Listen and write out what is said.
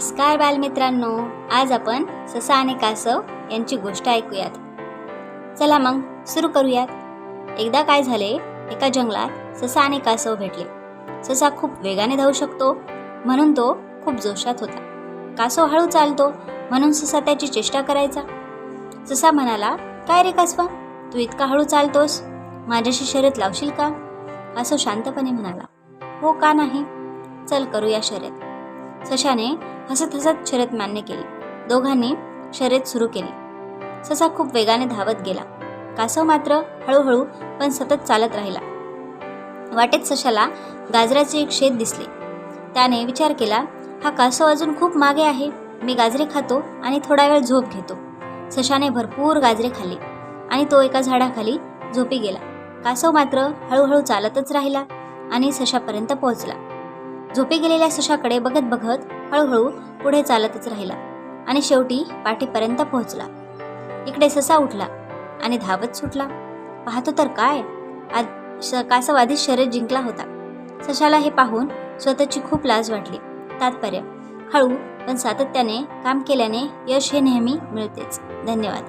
नमस्कार बालमित्रांनो. आज आपण ससा आणि कासव यांची गोष्ट ऐकूयात. चला मग सुरू करूयात. एकदा काय झाले एका जंगलात ससा आणि कासव भेटले. ससा खूप वेगाने धावू शकतो म्हणून तो खूप जोशात होता. कासव हळू चालतो म्हणून ससा त्याची चेष्टा करायचा. ससा म्हणाला काय रे कासवा तू इतका हळू चालतोस? माझ्याशी शर्यत लावशील का? कासव शांतपणे म्हणाला हो का नाही? चल करूया शर्यत. सशाने हसत हसत शर्यत मान्य केली. दोघांनी शर्यत सुरू केली. ससा खूप वेगाने धावत गेला. कासव मात्र हळूहळू पण सतत चालत राहिला. वाटेत सशाला गाजराचे एक शेत दिसले. त्याने विचार केला हा कासव अजून खूप मागे आहे. मी गाजरे खातो आणि थोडा वेळ झोप घेतो. सशाने भरपूर गाजरे खाल्ली आणि तो एका झाडाखाली झोपी गेला. कासव मात्र हळूहळू चालतच राहिला आणि सशापर्यंत पोहोचला. झोपी गेलेल्या सशाकडे बघत बघत हळूहळू पुढे चालतच राहिला आणि शेवटी पाठीपर्यंत पोहोचला. इकडे ससा उठला आणि धावत सुटला. पाहतो तर काय? आज श कासव आधीच शर्यत जिंकला होता. सशाला हे पाहून स्वतःची खूप लाज वाटली. तात्पर्य हळू पण सातत्याने काम केल्याने यश हे नेहमी मिळतेच. धन्यवाद.